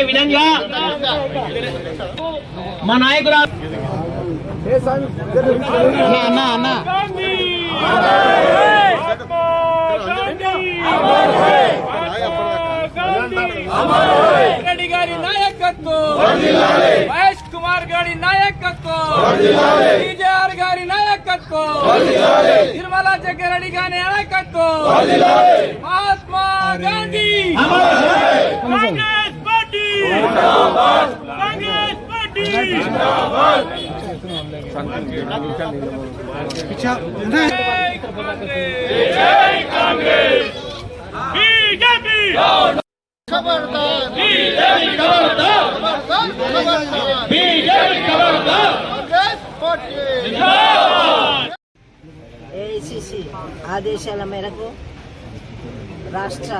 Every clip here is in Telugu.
కలిగించే విధంగా మా నాయకుల అన్న అన్న రెడ్డి గారి నాయకత్వం మహేష్ కుమార్ గారి నాయకత్వం విజయఆర్ గారి నాయకత్వం నిర్మల జగ్గారెడ్డి గారి నాయకత్వం మహాత్మా గాంధీ కాంగ్రెస్! పార్టీ కాంగ్రెస్ పార్టీ జై కాంగ్రెస్ బీజేపీ ఏఐసిసి ఆదేశాల మేరకు రాష్ట్ర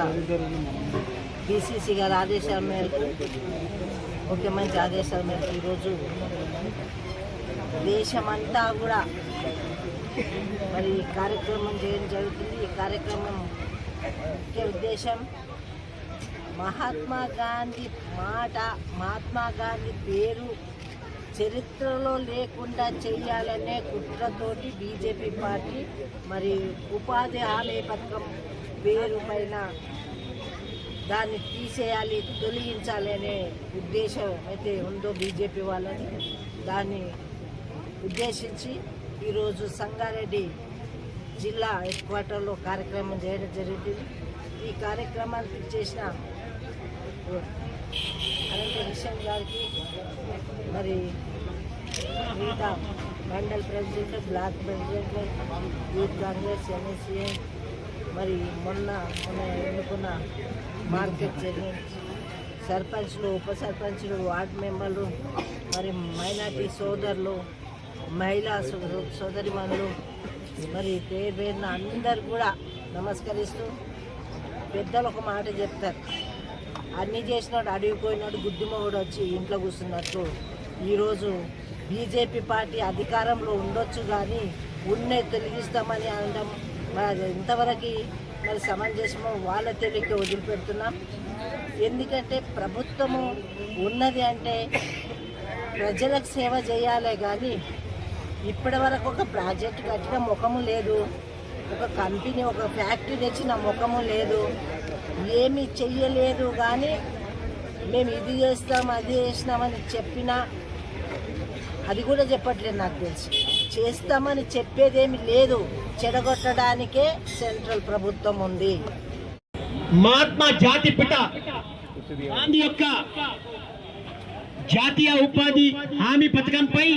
డిసిసి గారి ఆదేశాల మేరకు ముఖ్యమంత్రి ఆదేశాల మేరకు ఈరోజు దేశమంతా కూడా మరి ఈ కార్యక్రమం చేయడం జరుగుతుంది. ఈ కార్యక్రమం ముఖ్య ఉద్దేశం మహాత్మా గాంధీ మాట మహాత్మా గాంధీ పేరు చరిత్రలో లేకుండా చేయాలనే కుట్రతోటి బీజేపీ పార్టీ మరి ఉపాధి హామీ పథకం పేరు పైన దాన్ని తీసేయాలి తొలగించాలి అనే ఉద్దేశం అయితే ఉందో బీజేపీ వాళ్ళని దాన్ని ఉద్దేశించి ఈరోజు సంగారెడ్డి జిల్లా హెడ్ క్వార్టర్లో కార్యక్రమం చేయడం జరిగింది. ఈ కార్యక్రమానికి చేసిన అనంత కిషన్ గారికి మరి మిగతా mandal president block president youth Congress NSA మరి మొన్న మొన్న ఎన్నుకున్న మార్కెట్ చైర్మన్ సర్పంచ్లు ఉప సర్పంచ్లు వార్డ్ మెంబర్లు మరి మైనార్టీ సోదరులు మహిళా సో- సోదరిమణులు మరి పేరు పేరున అందరు కూడా నమస్కరిస్తూ పెద్దలు ఒక మాట చెప్తారు. అన్నీ చేసినాడు అడవి పోయినాడు గుద్దిమోగుడు వచ్చి ఇంట్లో కూర్చున్నట్టు. ఈరోజు బీజేపీ పార్టీ అధికారంలో ఉండొచ్చు కానీ ఉన్నే తొలగిస్తామని అనడం మరి అది మరి సమంజసమో వాళ్ళ తెలియక వదిలిపెడుతున్నాం. ఎందుకంటే ప్రభుత్వము ఉన్నది అంటే ప్రజలకు సేవ చేయాలే కానీ ఇప్పటి వరకు ఒక ప్రాజెక్ట్ కట్టిన ముఖము లేదు. ఒక కంపెనీ ఒక ఫ్యాక్టరీ తెచ్చిన ముఖము లేదు. ఏమి చెయ్యలేదు కానీ మేము ఇది చేస్తాం అది చేసినామని చెప్పినా అది కూడా చెప్పట్లేదు నాకు తెలిసి. చేస్తామని చెప్పేదేమి లేదు. చెడగొట్టడానికే సెంట్రల్ ప్రభుత్వం ఉంది. మహాత్మా జాతి పిట గాంధీ యొక్క జాతీయ ఉపాధి హామీ పథకంపై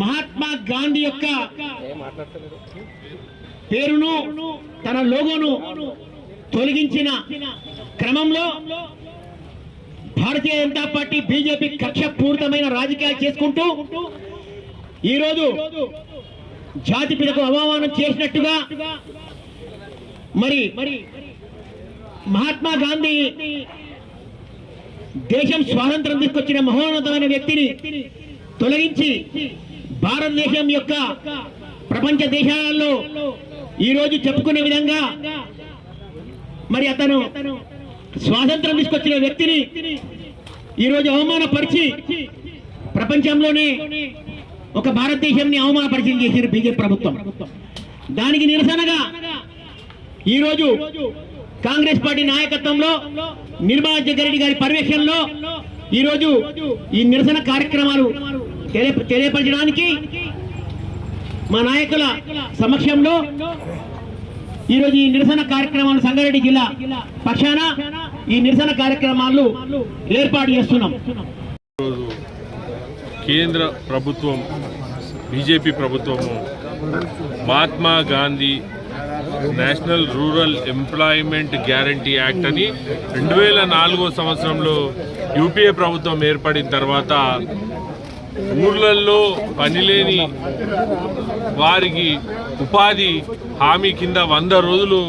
మహాత్మా గాంధీ యొక్క పేరును తన లోగోను తొలగించిన క్రమంలో భారతీయ జనతా పార్టీ బీజేపీ కక్ష పూరితమైన రాజకీయాలు చేసుకుంటూ ఈరోజు జాతి పిల్లకు అవమానం చేసినట్టుగా మరి మరి మహాత్మా గాంధీ దేశం స్వాతంత్రం తీసుకొచ్చిన మహోన్నతమైన వ్యక్తిని తొలగించి భారతదేశం యొక్క ప్రపంచ దేశాలలో ఈరోజు చెప్పుకునే విధంగా మరి అతను స్వాతంత్రం తీసుకొచ్చిన వ్యక్తిని ఈరోజు అవమానపరిచి ప్రపంచంలోనే ఒక భారతదేశాన్ని అవమానపరిచయం చేశారు బీజేపీ ప్రభుత్వం. దానికి నిరసనగా ఈరోజు కాంగ్రెస్ పార్టీ నాయకత్వంలో నిర్మలా జగ్గారెడ్డి గారి పర్యవేక్షణలో ఈరోజు ఈ నిరసన కార్యక్రమాలు తెలియపరచడానికి మా నాయకుల సమక్షంలో ఈరోజు ఈ నిరసన కార్యక్రమాలు సంగారెడ్డి జిల్లా పక్షాన ఈ నిరసన కార్యక్రమాలు ఏర్పాటు చేస్తున్నాం. కేంద్ర ప్రభుత్వం బీజేపీ ప్రభుత్వము Mahatma Gandhi National Rural Employment Guarantee Act అని రెండు వేల నాలుగో సంవత్సరంలో యూపీఏ ప్రభుత్వం ఏర్పడిన తర్వాత ఊర్లల్లో పనిలేని వారికి ఉపాధి హామీ కింద వంద రోజులు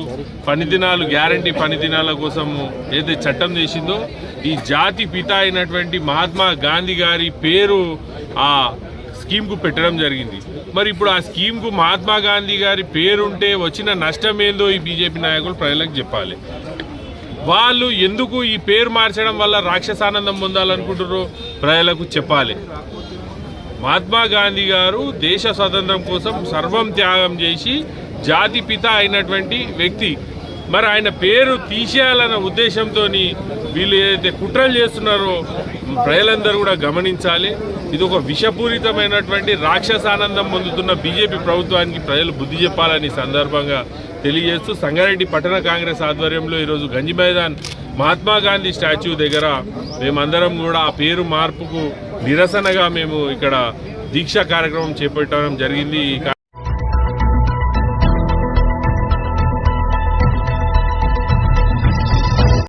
పనిదినాలు గ్యారంటీ పనిదినాల కోసము ఏదైతే చట్టం చేసిందో ఈ జాతి పిత అయినటువంటి మహాత్మా గాంధీ గారి పేరు ఆ స్కీమ్కు పెట్టడం జరిగింది. మరి ఇప్పుడు ఆ స్కీమ్కు మహాత్మా గాంధీ గారి పేరుంటే వచ్చిన నష్టం ఏందో ఈ బీజేపీ నాయకులు ప్రజలకు చెప్పాలి. వాళ్ళు ఎందుకు ఈ పేరు మార్చడం వల్ల రాక్షసానందం పొందాలనుకుంటారో ప్రజలకు చెప్పాలి. మహాత్మా గాంధీ గారు దేశ స్వతంత్రం కోసం సర్వం త్యాగం చేసి జాతి పిత అయినటువంటి వ్యక్తి. మరి ఆయన పేరు తీసేయాలన్న ఉద్దేశంతో వీళ్ళు ఏదైతే కుట్రలు చేస్తున్నారో ప్రజలందరూ కూడా గమనించాలి. ఇది ఒక విషపూరితమైనటువంటి రాక్షసానందం పొందుతున్న బీజేపీ ప్రభుత్వానికి ప్రజలు బుద్ధి చెప్పాలని సందర్భంగా తెలియజేస్తూ సంగారెడ్డి పట్టణ కాంగ్రెస్ ఆధ్వర్యంలో ఈరోజు గంజి మైదాన్ మహాత్మా గాంధీ స్టాచ్యూ దగ్గర మేమందరం కూడా ఆ పేరు మార్పుకు నిరసనగా మేము ఇక్కడ దీక్షా కార్యక్రమం చేపట్టడం జరిగింది.